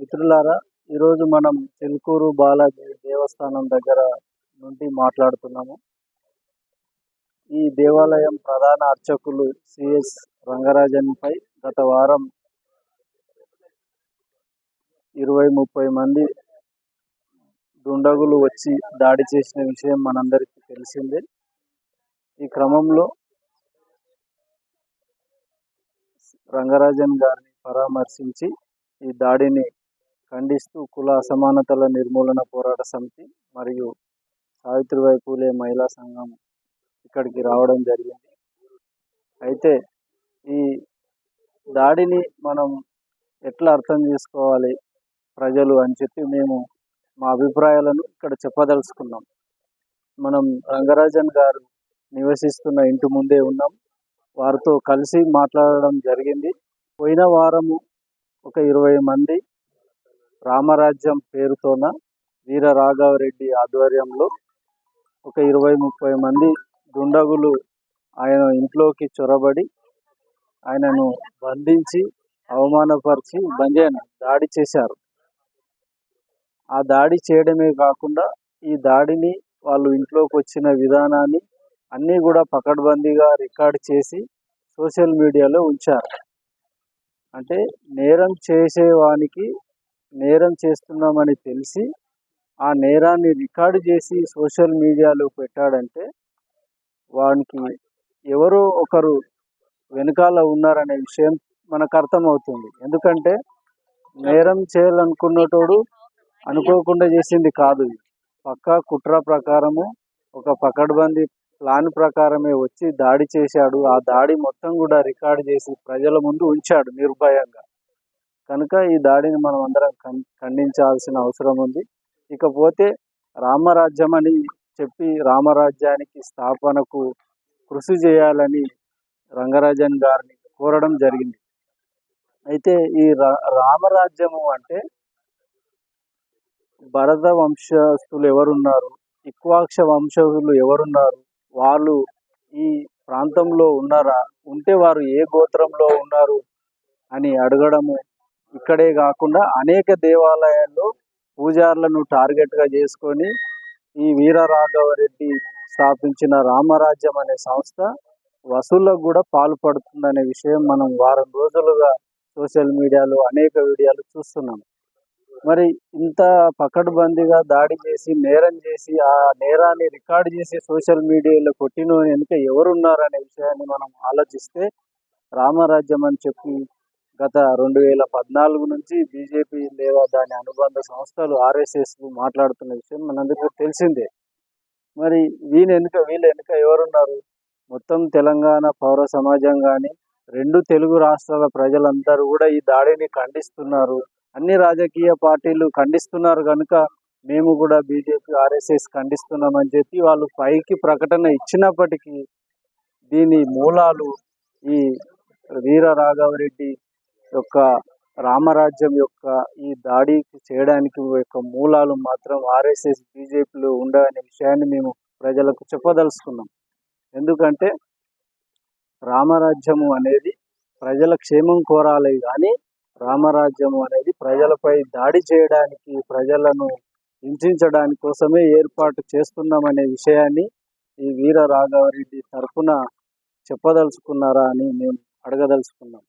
మిత్రులారా ఈరోజు మనం చిలుకూరు బాలాజీ దేవస్థానం దగ్గర నుండి మాట్లాడుతున్నాము. ఈ దేవాలయం ప్రధాన అర్చకులు సిఎస్ రంగరాజన్పై గత వారం ఇరవై ముప్పై మంది దుండగులు వచ్చి దాడి చేసిన విషయం మనందరికీ తెలిసిందే. ఈ క్రమంలో రంగరాజన్ గారిని పరామర్శించి ఈ దాడిని ఖండిస్తూ కుల అసమానతల నిర్మూలన పోరాట సమితి మరియు సావిత్రిబాయి పూలే మహిళా సంఘం ఇక్కడికి రావడం జరిగింది. అయితే ఈ దాడిని మనం ఎట్లా అర్థం చేసుకోవాలి? ప్రజలు అని చెప్పి మేము మా అభిప్రాయాలను ఇక్కడ చెప్పదలుచుకున్నాం. మనం రంగరాజన్ గారు నివసిస్తున్న ఇంటి ముందే ఉన్నాం. వారితో కలిసి మాట్లాడడం జరిగింది. పోయిన వారము ఒక ఇరవై మంది రామరాజ్యం పేరుతోన వీర రాఘవరెడ్డి ఆధ్వర్యంలో ఒక ఇరవై ముప్పై మంది దుండగులు ఆయన ఇంట్లోకి చొరబడి ఆయనను బంధించి అవమానపరిచి బంజైన దాడి చేశారు. ఆ దాడి చేయడమే కాకుండా ఈ దాడిని వాళ్ళు ఇంట్లోకి వచ్చిన విధానాన్ని అన్నీ కూడా పకడ్బందీగా రికార్డ్ చేసి సోషల్ మీడియాలో ఉంచారు. అంటే నేరం చేసేవానికి నేరం చేస్తున్నామని తెలిసి ఆ నేరాన్ని రికార్డు చేసి సోషల్ మీడియాలో పెట్టాడంటే వానికి ఎవరో ఒకరు వెనకాల ఉన్నారనే విషయం మనకు అర్థమవుతుంది. ఎందుకంటే నేరం చేయాలనుకున్నటోడు అనుకోకుండా చేసింది కాదు. పక్కా కుట్ర ప్రకారము ఒక పకడ్బందీ ప్లాన్ ప్రకారమే వచ్చి దాడి చేశాడు. ఆ దాడి మొత్తం కూడా రికార్డ్ చేసి ప్రజల ముందు ఉంచాడు నిర్భయంగా. కనుక ఈ దాడిని మనం అందరం ఖండించాల్సిన అవసరం ఉంది. ఇకపోతే రామరాజ్యం అని చెప్పి రామరాజ్యానికి స్థాపనకు కృషి చేయాలని రంగరాజన్ గారిని కోరడం జరిగింది. అయితే ఈ రామరాజ్యము అంటే భరత వంశస్థులు ఎవరున్నారు? ఇక్వాక్ష వంశస్థులు ఎవరున్నారు? వాళ్ళు ఈ ప్రాంతంలో ఉన్నారా? ఉంటే వారు ఏ గోత్రంలో ఉన్నారు? అని అడగడము ఇక్కడే కాకుండా అనేక దేవాలయాల్లో పూజారులను టార్గెట్గా చేసుకొని ఈ వీరరాఘవరెడ్డి స్థాపించిన రామరాజ్యం అనే సంస్థ వసూళ్ళకు కూడా పాల్పడుతుందనే విషయం మనం వారం రోజులుగా సోషల్ మీడియాలో అనేక వీడియోలు చూస్తున్నాం. మరి ఇంత పకడ్బందీగా దాడి చేసి నేరం చేసి ఆ నేరాన్ని రికార్డ్ చేసి సోషల్ మీడియాలో కొట్టిన వెనుక ఎవరున్నారనే విషయాన్ని మనం ఆలోచిస్తే రామరాజ్యం అని చెప్పి గత రెండు వేల పద్నాలుగు నుంచి బీజేపీ లేదా దాని అనుబంధ సంస్థలు ఆర్ఎస్ఎస్ మాట్లాడుతున్న విషయం మనందరికీ తెలిసిందే. మరి వీళ్ళ వెనుక వీళ్ళ వెనుక ఎవరున్నారు? మొత్తం తెలంగాణ పౌర సమాజం కానీ రెండు తెలుగు రాష్ట్రాల ప్రజలందరూ కూడా ఈ దాడిని ఖండిస్తున్నారు. అన్ని రాజకీయ పార్టీలు ఖండిస్తున్నారు కనుక మేము కూడా బీజేపీ ఆర్ఎస్ఎస్ ఖండిస్తున్నామని చెప్పి వాళ్ళు పైకి ప్రకటన ఇచ్చినప్పటికీ దీని మూలాలు ఈ వీర రాఘవరెడ్డి యొక్క రామరాజ్యం యొక్క ఈ దాడి చేయడానికి యొక్క మూలాలు మాత్రం ఆర్ఎస్ఎస్ బీజేపీలో ఉండవనే విషయాన్ని మేము ప్రజలకు చెప్పదలుచుకున్నాం. ఎందుకంటే రామరాజ్యము అనేది ప్రజల క్షేమం కోరాలి కానీ రామరాజ్యము అనేది ప్రజలపై దాడి చేయడానికి ప్రజలను హింసించడానికి కోసమే ఏర్పాటు చేస్తున్నామనే విషయాన్ని ఈ వీర రాఘవరెడ్డి తరఫున చెప్పదలుచుకున్నారా అని మేము అడగదలుచుకున్నాం.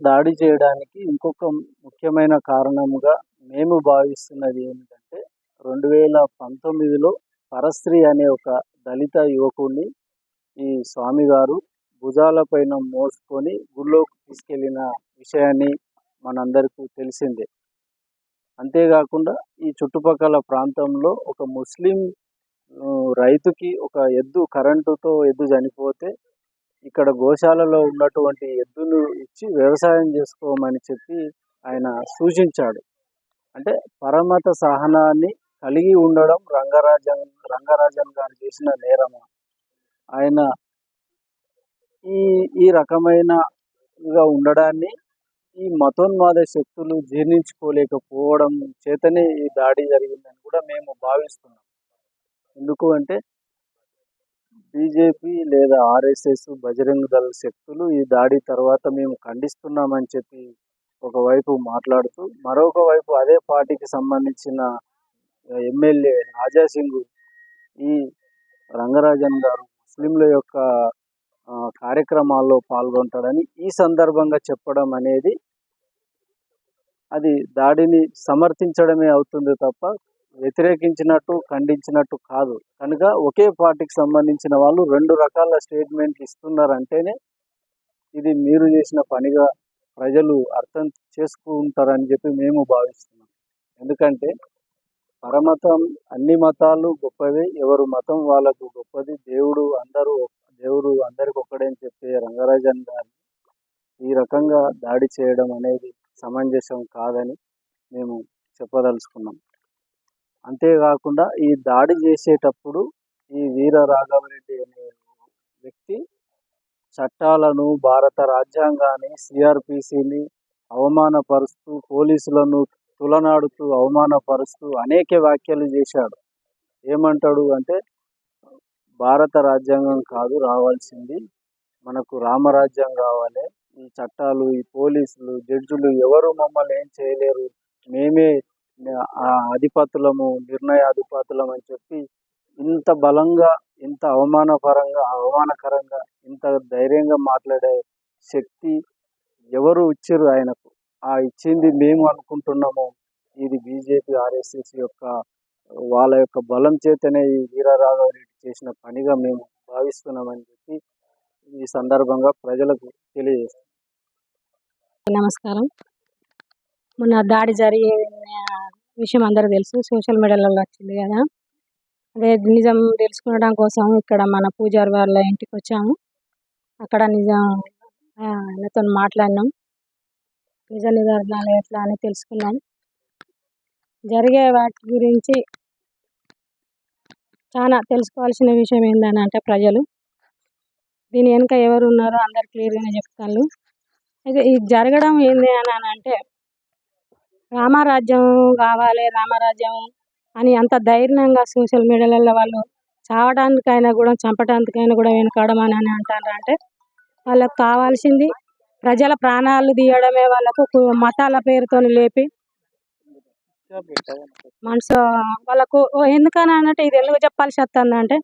దాడి చేయడానికి ఇంకొక ముఖ్యమైన కారణముగా మేము భావిస్తున్నది ఏమిటంటే రెండు వేల పంతొమ్మిదిలో పరశ్రీ అనే ఒక దళిత యువకుడిని ఈ స్వామి గారు భుజాలపైన మోసుకొని గుళ్ళోకి తీసుకెళ్ళిన విషయాన్ని మనందరికీ తెలిసిందే. అంతేకాకుండా ఈ చుట్టుపక్కల ప్రాంతంలో ఒక ముస్లిం రైతుకి ఒక ఎద్దు కరెంటుతో ఎద్దు చనిపోతే ఇక్కడ గోశాలలో ఉన్నటువంటి ఎద్దులు ఇచ్చి వ్యవసాయం చేసుకోమని చెప్పి ఆయన సూచించాడు. అంటే పరమత సహనాన్ని కలిగి ఉండడం రంగరాజన్ రంగరాజన్ గారు చేసిన నేరము. ఆయన ఈ ఈ రకమైనగా ఉండడాన్ని ఈ మతోన్మాద శక్తులు జీర్ణించుకోలేకపోవడం చేతనే ఈ దాడి జరిగిందని కూడా మేము భావిస్తున్నాం. ఎందుకు అంటే బీజేపీ లేదా ఆర్ఎస్ఎస్ బజరంగ దళ శక్తులు ఈ దాడి తర్వాత మేము ఖండిస్తున్నామని చెప్పి ఒకవైపు మాట్లాడుతూ మరొక వైపు అదే పార్టీకి సంబంధించిన ఎమ్మెల్యే రాజా సింగ్ ఈ రంగరాజన్ గారు ముస్లింల యొక్క కార్యక్రమాల్లో పాల్గొంటాడని ఈ సందర్భంగా చెప్పడం అనేది అది దాడిని సమర్థించడమే అవుతుంది తప్ప వ్యతిరేకించినట్టు ఖండించినట్టు కాదు. కనుక ఒకే పార్టీకి సంబంధించిన వాళ్ళు రెండు రకాల స్టేట్మెంట్ ఇస్తున్నారంటేనే ఇది మీరు చేసిన పనిగా ప్రజలు అర్థం చేసుకుంటారని చెప్పి మేము భావిస్తున్నాం. ఎందుకంటే పరమతం అన్ని మతాలు గొప్పవి ఎవరు మతం వాళ్ళకు గొప్పది దేవుడు అందరూ దేవుడు అందరికి ఒక్కడే అని చెప్పే రంగరాజన్ గారిని ఈ రకంగా దాడి చేయడం అనేది సమంజసం కాదని మేము చెప్పదలుచుకున్నాం. అంతేకాకుండా ఈ దాడి చేసేటప్పుడు ఈ వీర రాఘవరెడ్డి అనే వ్యక్తి చట్టాలను భారత రాజ్యాంగాన్ని సిఆర్పిసిని అవమానపరుస్తూ పోలీసులను తులనాడుతూ అవమానపరుస్తూ అనేక వ్యాఖ్యలు చేశాడు. ఏమంటాడు అంటే భారత రాజ్యాంగం కాదు రావాల్సింది మనకు రామరాజ్యం కావాలి. ఈ చట్టాలు ఈ పోలీసులు జడ్జులు ఎవరు మమ్మల్ని ఏం చేయలేరు. మేమే అధిపతులము నిర్ణయాధిపతులం అని చెప్పి ఇంత బలంగా ఇంత అవమానపరంగా అవమానకరంగా ఇంత ధైర్యంగా మాట్లాడే శక్తి ఎవరు ఇచ్చారు ఆయనకు? ఆ ఇచ్చింది మేము అనుకుంటున్నాము. ఇది బీజేపీ ఆర్ఎస్ఎస్ యొక్క వాళ్ళ యొక్క బలం చేతనే ఈ వీరరాఘవరెడ్డి చేసిన పనిగా మేము భావిస్తున్నామని చెప్పి ఈ సందర్భంగా ప్రజలకు తెలియజేస్తాం నమస్కారం. మొన్న దాడి జరిగే విషయం అందరూ తెలుసు. సోషల్ మీడియాలో వచ్చింది కదా. అదే నిజం తెలుసుకోవడం కోసం ఇక్కడ మన పూజారి వాళ్ళ ఇంటికి వచ్చాము. అక్కడ నిజం ఆయనతో మాట్లాడినాం. నిజ నిదర్శనాలు ఎట్లా అని తెలుసుకున్నాం. జరిగే వాటి గురించి చాలా తెలుసుకోవాల్సిన విషయం ఏంటని అంటే ప్రజలు. దీని వెనుక ఎవరు ఉన్నారో అందరు క్లియర్గానే చెప్తాను అయితే ఇది జరగడం ఏంది అని అని అంటే రామరాజ్యం కావాలి రామరాజ్యం అని అంత ధైర్యంగా సోషల్ మీడియాలలో వాళ్ళు చావడానికైనా కూడా చంపడానికైనా కూడా వెనకాడమని అని అంటారు అంటే వాళ్ళకు కావాల్సింది ప్రజల ప్రాణాలు తీయడమే వాళ్ళకు మతాల పేరుతో లేపి మనసు వాళ్ళకు ఓ ఎందుకని అన్నట్టు ఇది ఎందుకు చెప్పాల్సి వస్తుంది అంటే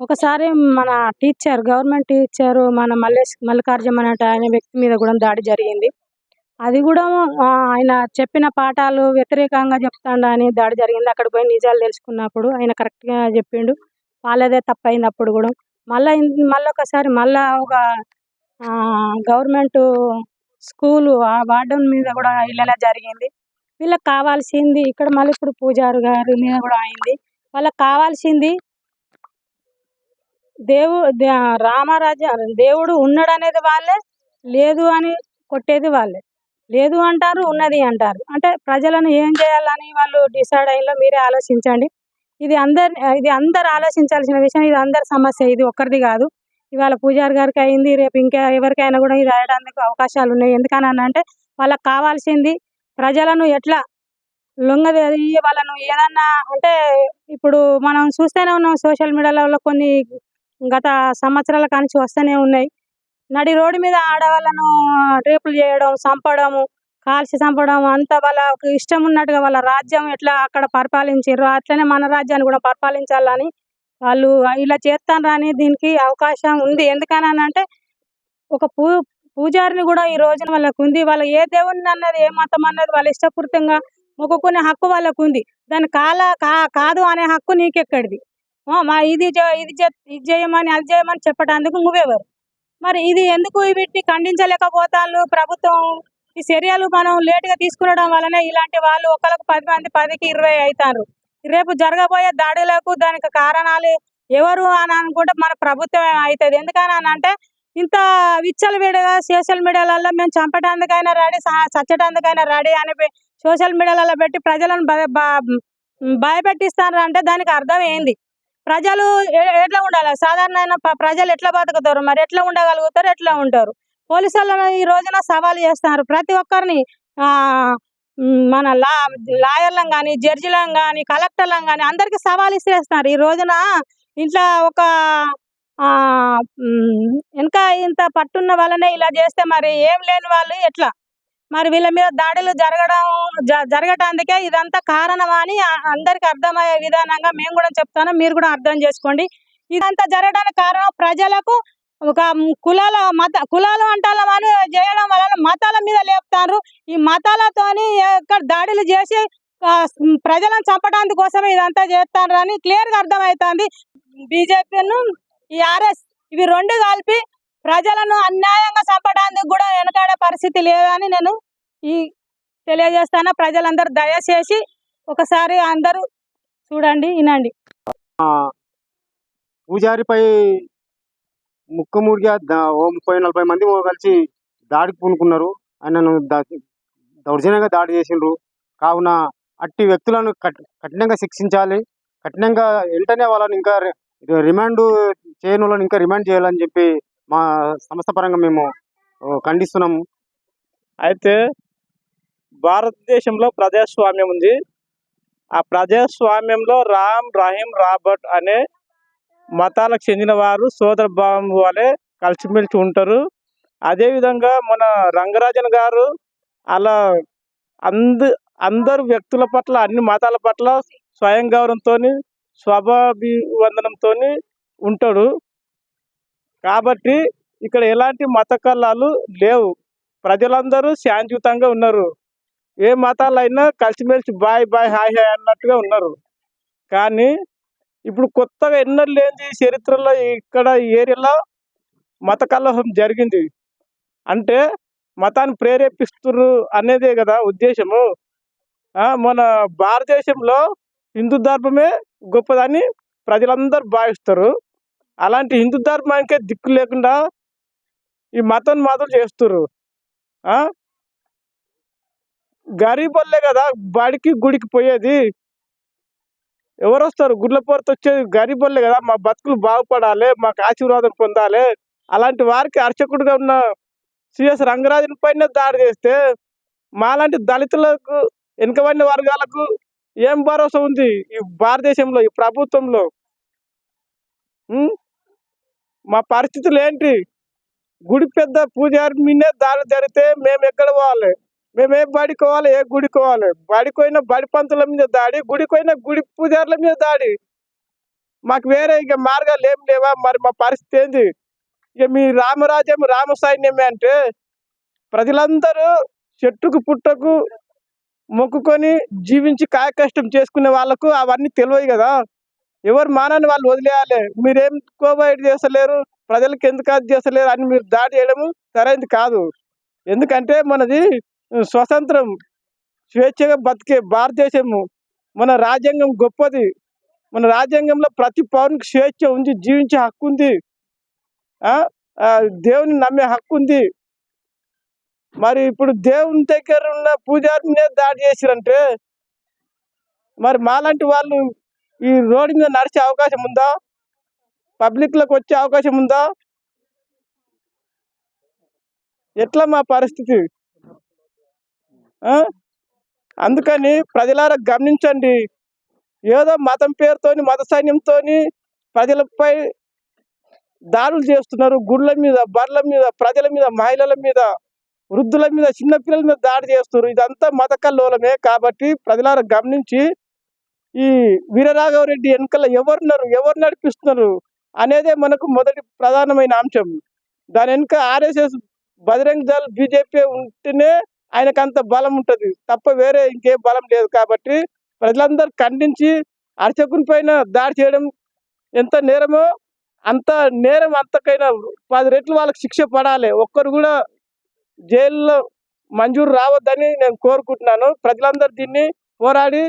ఒకసారి మన టీచర్ గవర్నమెంట్ టీచర్ మన మల్లేష్ మల్లికార్జున అనే ఆయన వ్యక్తి మీద కూడా దాడి జరిగింది. అది కూడా ఆయన చెప్పిన పాఠాలు వ్యతిరేకంగా చెప్తాడు అని దాడి జరిగింది. అక్కడ పోయి నిజాలు తెలుసుకున్నప్పుడు ఆయన కరెక్ట్గా చెప్పిండు. వాళ్ళదే తప్పైంది అప్పుడు కూడా. మళ్ళీ మళ్ళీ ఒకసారి మళ్ళా ఒక గవర్నమెంట్ స్కూలు ఆ వార్డెన్ మీద కూడా ఇళ్ళలా జరిగింది. వీళ్ళకి కావాల్సింది ఇక్కడ మళ్ళీ ఇప్పుడు పూజారు గారి మీద కూడా అయింది. వాళ్ళకి కావాల్సింది దేవు రామరాజ దేవుడు ఉన్నాడు అనేది వాళ్ళే లేదు అని కొట్టేది వాళ్ళే. లేదు అంటారు ఉన్నది అంటారు. అంటే ప్రజలను ఏం చేయాలని వాళ్ళు డిసైడ్ అయ్యిందో మీరే ఆలోచించండి. ఇది అందరి ఇది అందరు ఆలోచించాల్సిన విషయం ఇది అందరి సమస్య ఇది ఒక్కరిది కాదు. ఇవాళ పూజారి గారికి అయింది రేపు ఇంకా ఎవరికైనా కూడా ఇది అయ్యడానికి అవకాశాలు ఉన్నాయి. ఎందుకని అంటే వాళ్ళకి కావాల్సింది ప్రజలను ఎట్లా లొంగ వాళ్ళను ఏదన్నా అంటే ఇప్పుడు మనం చూస్తూనే ఉన్నాం సోషల్ మీడియాలో కొన్ని గత సంవత్సరాల కానించి వస్తూనే ఉన్నాయి. నడి రోడ్డు మీద ఆడవాళ్ళను రేపులు చేయడం చంపడము కాల్చి చంపడం అంత వాళ్ళకు ఇష్టం ఉన్నట్టుగా వాళ్ళ రాజ్యం ఎట్లా అక్కడ పరిపాలించారు అట్లనే మన రాజ్యాన్ని కూడా పరిపాలించాలని వాళ్ళు ఇలా చేస్తాను రాని దీనికి అవకాశం ఉంది. ఎందుకని అంటే ఒక పూ పూజారిని కూడా ఈ రోజున వాళ్ళకు ఉంది. వాళ్ళ ఏ దేవుడిని అన్నది ఏ మతం అన్నది వాళ్ళ ఇష్టపూర్తంగా మొక్కుకునే హక్కు వాళ్ళకు ఉంది. దాని కాల కా- కాదు అనే హక్కు నీకెక్కడిది? మా ఇది ఇది ఇది చేయమని అది చేయమని చెప్పటానికి నువ్వెవరు? మరి ఇది ఎందుకు వీటిని ఖండించలేకపోతాను ప్రభుత్వం ఈ చర్యలు మనం లేటుగా తీసుకునడం వలన ఇలాంటి వాళ్ళు ఒకరికి పది మంది పదికి ఇరవై అవుతారు రేపు జరగబోయే దాడులకు దానికి కారణాలు ఎవరు అని అనుకుంటే మన ప్రభుత్వమే అవుతుంది. ఎందుకని అని అంటే ఇంత విచ్చలవిడిగా సోషల్ మీడియాలలో మేము చంపడానికైనా రెడీ చచ్చడానికైనా రెడీ అని సోషల్ మీడియాలలో పెట్టి ప్రజలను భయ భయపెట్టిస్తారు అంటే దానికి అర్థం ఏంది? ప్రజలు ఎట్లా ఉండాలి? సాధారణ ప్రజలు ఎట్లా బతుకుతారు? మరి ఎట్లా ఉండగలుగుతారు? ఎట్లా ఉంటారు? పోలీసు వాళ్ళను ఈ రోజున సవాలు చేస్తున్నారు. ప్రతి ఒక్కరిని ఆ మన లా లాయర్లను కానీ జడ్జిలను కానీ కలెక్టర్లను కానీ అందరికీ సవాలు ఇస్తేస్తున్నారు ఈ రోజున ఇంట్లో ఒక ఆ ఉమ్, వెనక ఇంత పట్టున్న వాళ్ళనే ఇలా చేస్తే మరి ఏం లేని వాళ్ళు? ఎట్లా? మరి వీళ్ళ మీద దాడులు జరగడం జ- జరగటానికే ఇదంతా కారణమా అని అందరికి అర్థమయ్యే విధానంగా మేము కూడా చెప్తాను మీరు కూడా అర్థం చేసుకోండి. ఇదంతా జరగడానికి కారణం ప్రజలకు ఒక కులాల మత కులాలు అంటాలని చేయడం వలన మతాల మీద లేపుతారు. ఈ మతాలతోని దాడులు చేసి ప్రజలను చంపడానికి కోసమే ఇదంతా చేస్తారు అని క్లియర్గా అర్థమవుతుంది. బీజేపీను ఈ ఆర్ఎస్ ఇవి రెండు కలిపి ప్రజలను అన్యాయంగా చంపడానికి కూడా వెనకాడే పరిస్థితి లేదని నేను ఈ తెలియజేస్తాను. ప్రజలందరూ దయచేసి ఒకసారి అందరూ చూడండి వినండి. పూజారిపై ముక్కముడిగా దా- ఓ ముప్పై నలభై మంది కలిసి దాడికి పూనుకున్నారు. ఆయనను దౌర్జన్యంగా దాడి చేసిండ్రు. కావున అట్టి వ్యక్తులను కఠి కఠినంగా శిక్షించాలి. కఠినంగా వెంటనే వాళ్ళని ఇంకా రిమాండ్ చేయని వాళ్ళని ఇంకా రిమాండ్ చేయాలని చెప్పి మా సంస్థ పరంగా మేము ఖండిస్తున్నాము అయితే భారతదేశంలో ప్రజాస్వామ్యం ఉంది. ఆ ప్రజాస్వామ్యంలో రామ్ రహీం రాబర్ట్ అనే మతాలకు చెందిన వారు సోదర భావం వలె కలిసిమెలిసి ఉంటారు. అదేవిధంగా మన రంగరాజన్ గారు అలా అంద అందరు వ్యక్తుల పట్ల అన్ని మతాల పట్ల స్వయం గౌరవంతో స్వభాభివందనంతో ఉంటాడు. కాబట్టి ఇక్కడ ఎలాంటి మత కల్లాలు లేవు. ప్రజలందరూ శాంతియుతంగా ఉన్నారు. ఏ మతాలైనా కలిసిమెలిసి బాయ్ బాయ్ హాయ్ హాయ్ అన్నట్టుగా ఉన్నారు. కానీ ఇప్పుడు కొత్తగా ఎన్నో లేని చరిత్రలో ఇక్కడ ఈ ఏరియాలో మత కలహం జరిగింది. అంటే మతాన్ని ప్రేరేపిస్తున్నారు అనేదే కదా ఉద్దేశము. మన భారతదేశంలో హిందూ ధర్మమే గొప్పదని ప్రజలందరూ భావిస్తారు. అలాంటి హిందూ ధర్మానికే దిక్కు లేకుండా ఈ మతం మాత్రం చేస్తున్నారు ఆ? గరీబ్ వాళ్ళే కదా బడికి గుడికి పోయేది. ఎవరు వస్తారు గుడ్ల పోరత వచ్చేది గరీబ్ వాళ్ళే కదా మా బతుకులు బాగుపడాలి మాకు ఆశీర్వాదం పొందాలి. అలాంటి వారికి అర్చకుడుగా ఉన్న సిఎస్ రంగరాజన్ పైన దాడి చేస్తే మాలాంటి దళితులకు వెనుకబడిన వర్గాలకు ఏం భరోసా ఉంది ఈ భారతదేశంలో ఈ ప్రభుత్వంలో? మా పరిస్థితులు ఏంటి? గుడి పెద్ద పూజారి మీనే దాడి జరిగితే మేము ఎక్కడ పోవాలి? మేము ఏ ఏ గుడికోవాలి బడికి బడి పంతుల మీద దాడి గుడికి గుడి పూజారుల మీద దాడి. మాకు వేరే ఇక మార్గాలు ఏం లేవా? మరి మా పరిస్థితి ఏంది? ఇక మీ రామరాజ్యం రామ సైన్యమే అంటే ప్రజలందరూ చెట్టుకు పుట్టకు మొక్కుకొని జీవించి కాయకష్టం చేసుకునే వాళ్ళకు అవన్నీ తెలియదు కదా? ఎవరు మానని వాళ్ళు వదిలేయాలి. మీరేం కోబైట్ చేస్తలేరు? ప్రజలకు ఎందుకు అది చేస్తలేరు? అని మీరు దాడి చేయడము సరైనది కాదు. ఎందుకంటే మనది స్వతంత్రం స్వేచ్ఛగా బతికే భారతదేశము. మన రాజ్యాంగం గొప్పది. మన రాజ్యాంగంలో ప్రతి పౌరునికి స్వేచ్ఛ ఉంది జీవించే హక్కు ఉంది. దేవుని నమ్మే హక్కు ఉంది. మరి ఇప్పుడు దేవుని దగ్గర ఉన్న పూజారినే దాడి చేసిరంటే మరి మాలాంటి వాళ్ళు ఈ రోడ్డు మీద నడిచే అవకాశం ఉందా? పబ్లిక్లోకి వచ్చే అవకాశం ఉందా? ఎట్లా మా పరిస్థితి? ఆ? అందుకని ప్రజలారా గమనించండి. ఏదో మతం పేరుతోని మత సైన్యంతోని ప్రజలపై దాడులు చేస్తున్నారు. గుళ్ళ మీద బర్ల మీద ప్రజల మీద మహిళల మీద వృద్ధుల మీద చిన్నపిల్లల మీద దాడి చేస్తున్నారు. ఇదంతా మత కల్లోలమే కాబట్టి ప్రజలారా గమనించి ఈ వీరరాఘవరెడ్డి వెనకాల ఎవరున్నారు ఎవరు నడిపిస్తున్నారు? అనేదే మనకు మొదటి ప్రధానమైన అంశం. దాని వెనుక ఆర్ఎస్ఎస్ బజరంగ్ దళ్ బీజేపీ ఉంటేనే ఆయనకు అంత బలం ఉంటుంది. తప్ప వేరే ఇంకేం బలం లేదు కాబట్టి ప్రజలందరూ ఖండించి అర్చకుని పైన దాడి చేయడం ఎంత నేరమో అంత నేరం అంతకైనా పది రెట్లు వాళ్ళకి శిక్ష పడాలి. ఒక్కరు కూడా జైల్లో మంజూరు రావద్దని నేను కోరుకుంటున్నాను. ప్రజలందరూ దీన్ని పోరాడి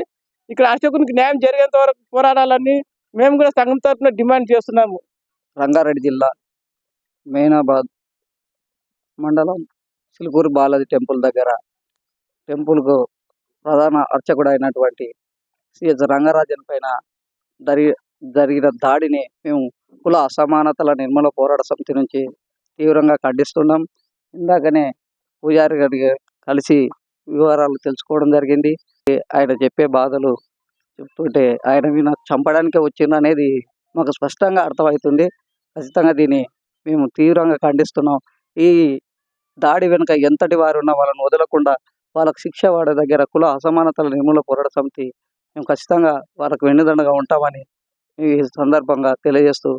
ఇక్కడ అర్చకునికి న్యాయం జరిగేంత వరకు పోరాడాలని మేము కూడా సంఘం తరఫున డిమాండ్ చేస్తున్నాము. రంగారెడ్డి జిల్లా మెయినాబాద్ మండలం సిలుకూరు బాలాజీ టెంపుల్ దగ్గర టెంపుల్కు ప్రధాన అర్చకుడు అయినటువంటి సిఎస్ రంగరాజన్ పైన జరిగి జరిగిన దాడిని మేము కుల అసమానతల నిర్మూల పోరాట సమితి నుంచి తీవ్రంగా ఖండిస్తున్నాం. ఇందాకనే పూజారి గారికి కలిసి వివరాలు తెలుసుకోవడం జరిగింది. ఆయన చెప్పే బాధలు చెప్తుంటే ఆయన మీద చంపడానికే వచ్చింది అనేది మాకు స్పష్టంగా అర్థమవుతుంది. ఖచ్చితంగా దీన్ని మేము తీవ్రంగా ఖండిస్తున్నాం. ఈ దాడి వెనుక ఎంతటి వారు ఉన్నా వాళ్ళని వదలకుండా వాళ్ళకు శిక్ష వాడే దగ్గర కుల అసమానతల నిర్మూలన పోరాట సమితి మేము ఖచ్చితంగా వాళ్ళకు వెన్నుదండగా ఉంటామని ఈ సందర్భంగా తెలియజేస్తూ